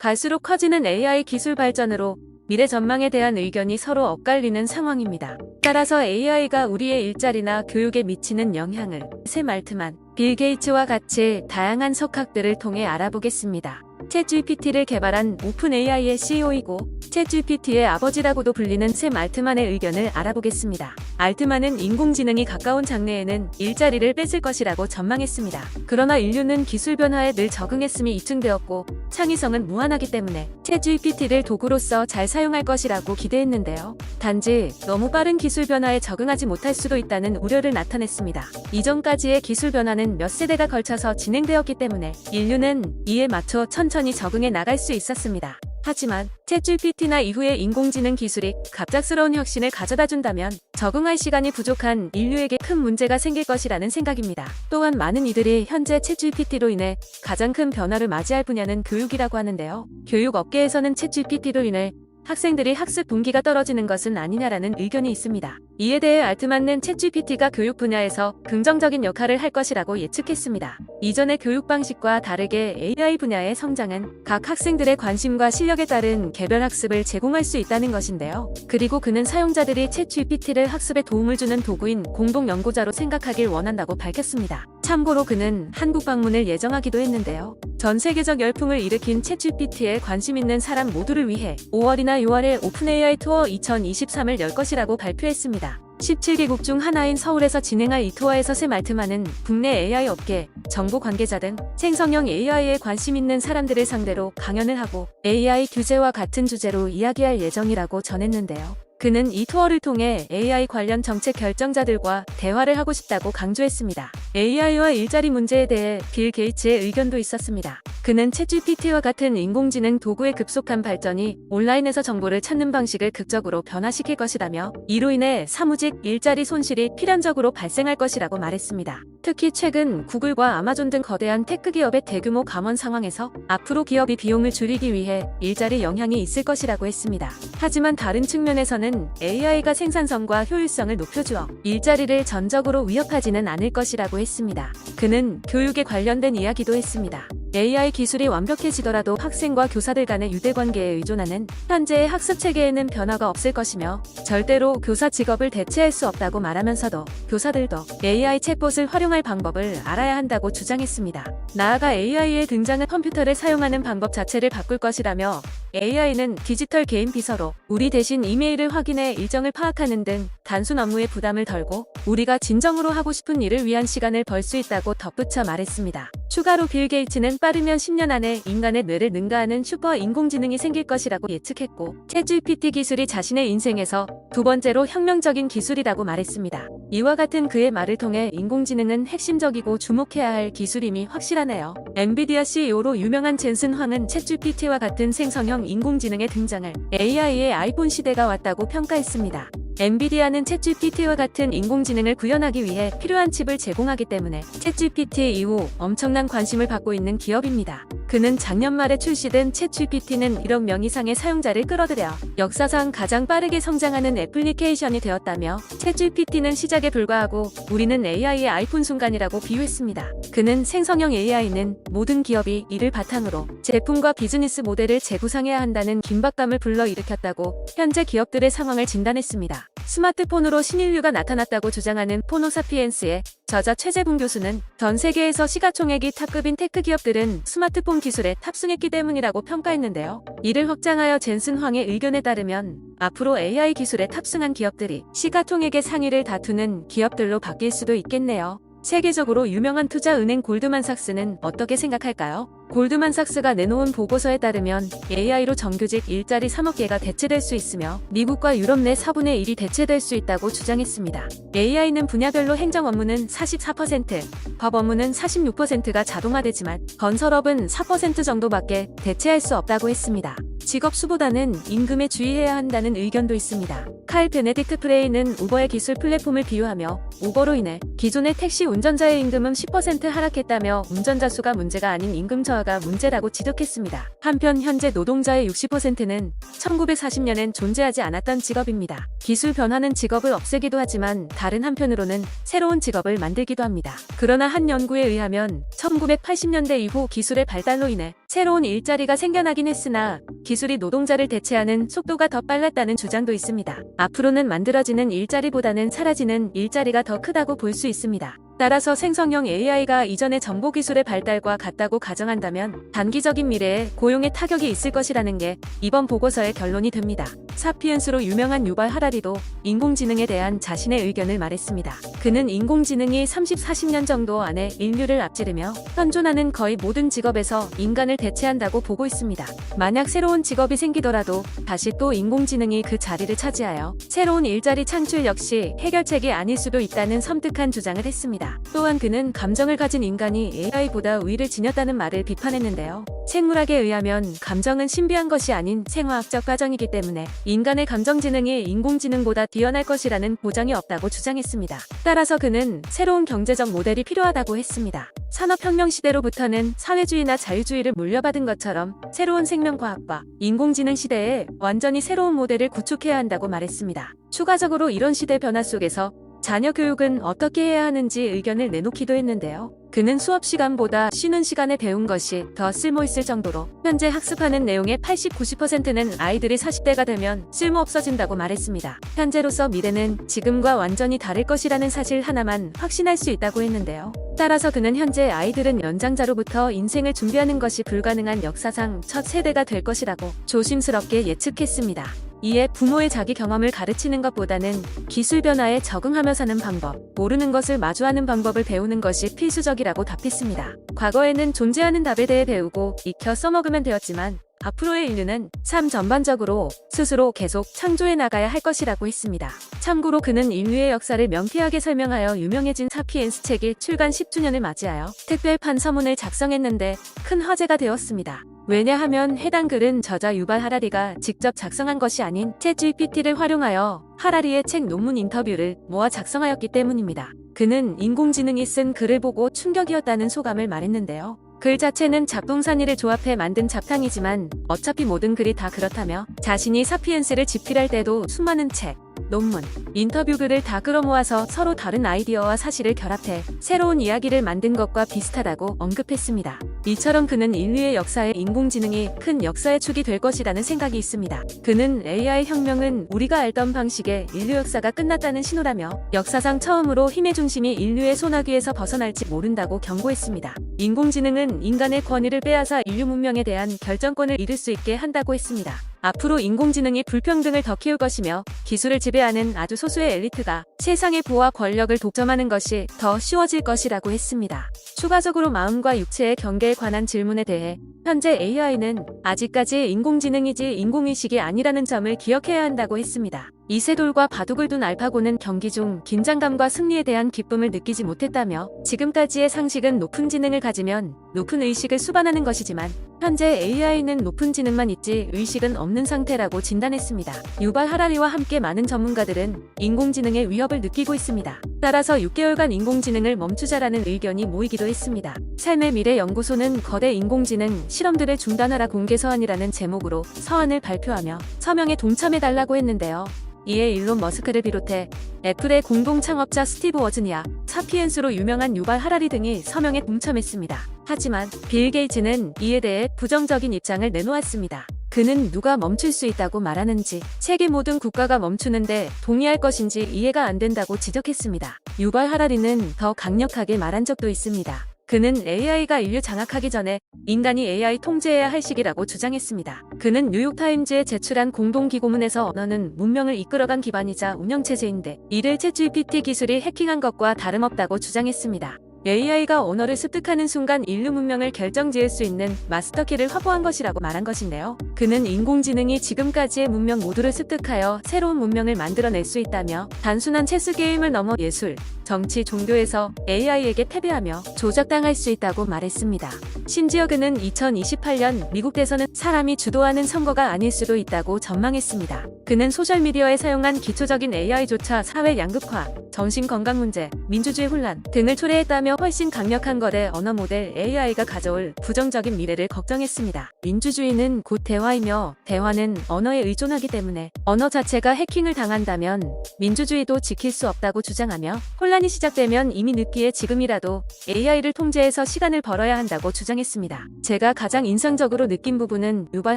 갈수록 커지는 AI 기술 발전으로 미래 전망에 대한 의견이 서로 엇갈리는 상황입니다. 따라서 AI가 우리의 일자리나 교육에 미치는 영향을 샘 알트만, 빌 게이츠와 같이 다양한 석학들을 통해 알아보겠습니다. 챗GPT를 개발한 오픈AI의 CEO이고 챗GPT의 아버지라고도 불리는 샘 알트만의 의견을 알아보겠습니다. 알트만은 인공지능이 가까운 장래에는 일자리를 뺏을 것이라고 전망했습니다. 그러나 인류는 기술 변화에 늘 적응했음이 입증되었고 창의성은 무한하기 때문에 챗GPT를 도구로서 잘 사용할 것이라고 기대했는데요. 단지 너무 빠른 기술 변화에 적응하지 못할 수도 있다는 우려를 나타냈습니다. 이전까지의 기술 변화는 몇 세대가 걸쳐서 진행되었기 때문에 인류는 이에 맞춰 천 천히 적응해 나갈 수 있었습니다. 하지만 챗GPT나 이후의 인공지능 기술이 갑작스러운 혁신을 가져다 준다면 적응할 시간이 부족한 인류에게 큰 문제가 생길 것이라는 생각입니다. 또한 많은 이들이 현재 챗GPT로 인해 가장 큰 변화를 맞이할 분야는 교육이라고 하는데요. 교육 업계에서는 챗GPT로 인해 학생들이 학습 동기가 떨어지는 것은 아니냐라는 의견이 있습니다. 이에 대해 알트만은 챗GPT가 교육 분야에서 긍정적인 역할을 할 것이라고 예측했습니다. 이전의 교육 방식과 다르게 AI 분야의 성장은 각 학생들의 관심과 실력에 따른 개별 학습을 제공할 수 있다는 것인데요. 그리고 그는 사용자들이 챗GPT를 학습에 도움을 주는 도구인 공동 연구자로 생각하길 원한다고 밝혔습니다. 참고로 그는 한국 방문을 예정하기도 했는데요. 전 세계적 열풍을 일으킨 챗GPT에 관심 있는 사람 모두를 위해 5월이나 6월에 오픈AI 투어 2023을 열 것이라고 발표했습니다. 17개국 중 하나인 서울에서 진행할 이 투어에서 샘 알트만은 국내 AI 업계, 정보 관계자 등 생성형 AI에 관심 있는 사람들을 상대로 강연을 하고 AI 규제와 같은 주제로 이야기할 예정이라고 전했는데요. 그는 이 투어를 통해 AI 관련 정책 결정자들과 대화를 하고 싶다고 강조했습니다. AI와 일자리 문제에 대해 빌 게이츠의 의견도 있었습니다. 그는 챗GPT와 같은 인공지능 도구의 급속한 발전이 온라인에서 정보를 찾는 방식을 극적으로 변화시킬 것이라며 이로 인해 사무직 일자리 손실이 필연적으로 발생할 것이라고 말했습니다. 특히 최근 구글과 아마존 등 거대한 테크 기업의 대규모 감원 상황에서 앞으로 기업이 비용을 줄이기 위해 일자리 영향이 있을 것이라고 했습니다. 하지만 다른 측면에서는 AI가 생산성과 효율성을 높여주어 일자리를 전적으로 위협하지는 않을 것이라고 했습니다. 그는 교육에 관련된 이야기도 했습니다. AI 기술이 완벽해지더라도 학생과 교사들 간의 유대관계에 의존하는 현재의 학습 체계에는 변화가 없을 것이며 절대로 교사 직업을 대체할 수 없다고 말하면서도 교사들도 AI 챗봇을 활용할 방법을 알아야 한다고 주장했습니다. 나아가 AI의 등장은 컴퓨터를 사용하는 방법 자체를 바꿀 것이라며 AI는 디지털 개인 비서로 우리 대신 이메일을 확인해 일정을 파악하는 등 단순 업무의 부담을 덜고 우리가 진정으로 하고 싶은 일을 위한 시간을 벌 수 있다고 덧붙여 말했습니다. 추가로 빌 게이츠는 빠르면 10년 안에 인간의 뇌를 능가하는 슈퍼 인공지능이 생길 것이라고 예측했고 챗GPT 기술이 자신의 인생에서 두 번째로 혁명적인 기술이라고 말했습니다. 이와 같은 그의 말을 통해 인공지능은 핵심적이고 주목해야 할 기술임이 확실하네요. 엔비디아 CEO로 유명한 젠슨 황은 챗GPT와 같은 생성형 인공지능의 등장을 AI의 아이폰 시대가 왔다고 평가했습니다. 엔비디아는 챗GPT와 같은 인공지능을 구현하기 위해 필요한 칩을 제공하기 때문에 챗GPT 이후 엄청난 관심을 받고 있는 기업입니다. 그는 작년 말에 출시된 챗GPT는 1억 명 이상의 사용자를 끌어들여 역사상 가장 빠르게 성장하는 애플리케이션이 되었다며 챗GPT는 시작에 불과하고 우리는 AI의 아이폰 순간이라고 비유했습니다. 그는 생성형 AI는 모든 기업이 이를 바탕으로 제품과 비즈니스 모델을 재구상해야 한다는 긴박감을 불러일으켰다고 현재 기업들의 상황을 진단했습니다. 스마트폰으로 신인류가 나타났다고 주장하는 포노사피엔스의 저자 최재붕 교수는 전 세계에서 시가총액이 탑급인 테크 기업들은 스마트폰 기술에 탑승했기 때문이라고 평가했는데요. 이를 확장하여 젠슨 황의 의견에 따르면 앞으로 AI 기술에 탑승한 기업들이 시가총액의 상위를 다투는 기업들로 바뀔 수도 있겠네요. 세계적으로 유명한 투자은행 골드만삭스는 어떻게 생각할까요? 골드만삭스가 내놓은 보고서에 따르면 AI로 정규직 일자리 3억 개가 대체될 수 있으며 미국과 유럽 내 4분의 1이 대체될 수 있다고 주장했습니다. AI는 분야별로 행정 업무는 44%, 법 업무는 46%가 자동화되지만 건설업은 4% 정도밖에 대체할 수 없다고 했습니다. 직업 수보다는 임금에 주의해야 한다는 의견도 있습니다. 칼 베네딕트 프레이는 우버의 기술 플랫폼을 비유하며 우버로 인해 기존의 택시 운전자의 임금은 10% 하락했다며 운전자 수가 문제가 아닌 임금 저하가 문제라고 지적했습니다. 한편 현재 노동자의 60%는 1940년엔 존재하지 않았던 직업입니다. 기술 변화는 직업을 없애기도 하지만 다른 한편으로는 새로운 직업을 만들기도 합니다. 그러나 한 연구에 의하면 1980년대 이후 기술의 발달로 인해 새로운 일자리가 생겨나긴 했으나 기술이 노동자를 대체하는 속도가 더 빨랐다는 주장도 있습니다. 앞으로는 만들어지는 일자리보다는 사라지는 일자리가 더 크다고 볼 수 있습니다. 따라서 생성형 AI가 이전의 정보 기술의 발달과 같다고 가정한다면 단기적인 미래에 고용에 타격이 있을 것이라는 게 이번 보고서의 결론이 됩니다. 사피엔스로 유명한 유발 하라리도 인공지능에 대한 자신의 의견을 말했습니다. 그는 인공지능이 30, 40년 정도 안에 인류를 앞지르며 현존하는 거의 모든 직업에서 인간을 대체한다고 보고 있습니다. 만약 새로운 직업이 생기더라도 다시 또 인공지능이 그 자리를 차지하여 새로운 일자리 창출 역시 해결책이 아닐 수도 있다는 섬뜩한 주장을 했습니다. 또한 그는 감정을 가진 인간이 AI보다 우위를 지녔다는 말을 비판했는데요. 생물학에 의하면 감정은 신비한 것이 아닌 생화학적 과정이기 때문에 인간의 감정지능이 인공지능보다 뛰어날 것이라는 보장이 없다고 주장했습니다. 따라서 그는 새로운 경제적 모델이 필요하다고 했습니다. 산업혁명 시대로부터는 사회주의나 자유주의를 물려받은 것처럼 새로운 생명과학과 인공지능 시대에 완전히 새로운 모델을 구축해야 한다고 말했습니다. 추가적으로 이런 시대 변화 속에서 자녀 교육은 어떻게 해야 하는지 의견을 내놓기도 했는데요. 그는 수업 시간보다 쉬는 시간에 배운 것이 더 쓸모 있을 정도로 현재 학습하는 내용의 80, 90%는 아이들이 40대가 되면 쓸모 없어진다고 말했습니다. 현재로서 미래는 지금과 완전히 다를 것이라는 사실 하나만 확신할 수 있다고 했는데요. 따라서 그는 현재 아이들은 연장자로부터 인생을 준비하는 것이 불가능한 역사상 첫 세대가 될 것이라고 조심스럽게 예측했습니다. 이에 부모의 자기 경험을 가르치는 것보다는 기술 변화에 적응하며 사는 방법, 모르는 것을 마주하는 방법을 배우는 것이 필수적이라고 답했습니다. 과거에는 존재하는 답에 대해 배우고 익혀 써먹으면 되었지만 앞으로의 인류는 삶 전반적으로 스스로 계속 창조해 나가야 할 것이라고 했습니다. 참고로 그는 인류의 역사를 명쾌하게 설명하여 유명해진 사피엔스 책이 출간 10주년을 맞이하여 특별판 서문을 작성했는데 큰 화제가 되었습니다. 왜냐하면 해당 글은 저자 유발 하라리가 직접 작성한 것이 아닌 챗 GPT를 활용하여 하라리의 책 논문 인터뷰를 모아 작성하였기 때문입니다. 그는 인공지능이 쓴 글을 보고 충격이었다는 소감을 말했는데요. 글 자체는 잡동사니를 조합해 만든 잡탕이지만 어차피 모든 글이 다 그렇다며 자신이 사피엔스를 집필할 때도 수많은 책, 논문, 인터뷰 글을 다 끌어모아서 서로 다른 아이디어와 사실을 결합해 새로운 이야기를 만든 것과 비슷하다고 언급했습니다. 이처럼 그는 인류의 역사에 인공지능이 큰 역사의 축이 될 것이라는 생각이 있습니다. 그는 AI 혁명은 우리가 알던 방식의 인류 역사가 끝났다는 신호라며 역사상 처음으로 힘의 중심이 인류의 소나기에서 벗어날지 모른다고 경고했습니다. 인공지능은 인간의 권위를 빼앗아 인류 문명에 대한 결정권을 잃을 수 있게 한다고 했습니다. 앞으로 인공지능이 불평등을 더 키울 것이며 기술을 지배하는 아주 소수의 엘리트가 세상의 부와 권력을 독점하는 것이 더 쉬워질 것이라고 했습니다. 추가적으로 마음과 육체의 경계에 관한 질문에 대해 현재 AI는 아직까지 인공지능이지 인공의식이 아니라는 점을 기억해야 한다고 했습니다. 이세돌과 바둑을 둔 알파고는 경기 중 긴장감과 승리에 대한 기쁨을 느끼지 못했다며 지금까지의 상식은 높은 지능을 가지면 높은 의식을 수반하는 것이지만 현재 AI는 높은 지능만 있지 의식은 없는 상태라고 진단했습니다. 유발 하라리와 함께 많은 전문가들은 인공지능의 위협을 느끼고 있습니다. 따라서 6개월간 인공지능을 멈추자라는 의견이 모이기도 했습니다. 삶의 미래 연구소는 거대 인공지능 실험들을 중단하라 공개 서한이라는 제목으로 서한을 발표하며 서명에 동참해달라고 했는데요. 이에 일론 머스크를 비롯해 애플의 공동 창업자 스티브 워즈니아, 사피엔스로 유명한 유발 하라리 등이 서명에 동참했습니다. 하지만 빌 게이츠는 이에 대해 부정적인 입장을 내놓았습니다. 그는 누가 멈출 수 있다고 말하는지 세계 모든 국가가 멈추는데 동의할 것인지 이해가 안 된다고 지적했습니다. 유발 하라리는 더 강력하게 말한 적도 있습니다. 그는 AI가 인류 장악하기 전에 인간이 AI 통제해야 할 시기라고 주장했습니다. 그는 뉴욕타임즈에 제출한 공동기고문에서 언어는 문명을 이끌어간 기반이자 운영체제인데 이를 챗GPT 기술이 해킹한 것과 다름없다고 주장했습니다. AI가 언어를 습득하는 순간 인류 문명을 결정지을 수 있는 마스터키를 확보한 것이라고 말한 것인데요. 그는 인공지능이 지금까지의 문명 모두를 습득하여 새로운 문명을 만들어낼 수 있다며 단순한 체스 게임을 넘어 예술, 정치, 종교에서 AI에게 패배하며 조작당할 수 있다고 말했습니다. 심지어 그는 2028년 미국 대선은 사람이 주도하는 선거가 아닐 수도 있다고 전망했습니다. 그는 소셜미디어에 사용한 기초적인 AI조차 사회 양극화, 정신건강 문제, 민주주의 혼란 등을 초래했다며 훨씬 강력한 거대 언어 모델 AI가 가져올 부정적인 미래를 걱정했습니다. 민주주의는 곧 대화이며 대화는 언어에 의존하기 때문에 언어 자체가 해킹을 당한다면 민주주의도 지킬 수 없다고 주장하며 혼란이 시작되면 이미 늦기에 지금이라도 AI를 통제해서 시간을 벌어야 한다고 주장했습니다. 제가 가장 인상적으로 느낀 부분은 유발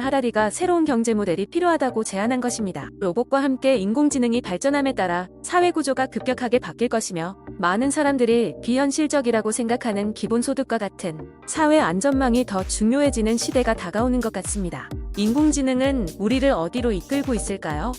하라리가 새로운 경제 모델이 필요하다고 제안한 것입니다. 로봇과 함께 인공지능이 발전함에 따라 사회 구조가 급격하게 바뀔 것이며 많은 사람들이 비현실적이라고 생각하는 기본소득과 같은 사회 안전망이 더 중요해지는 시대가 다가오는 것 같습니다. 인공지능은 우리를 어디로 이끌고 있을까요?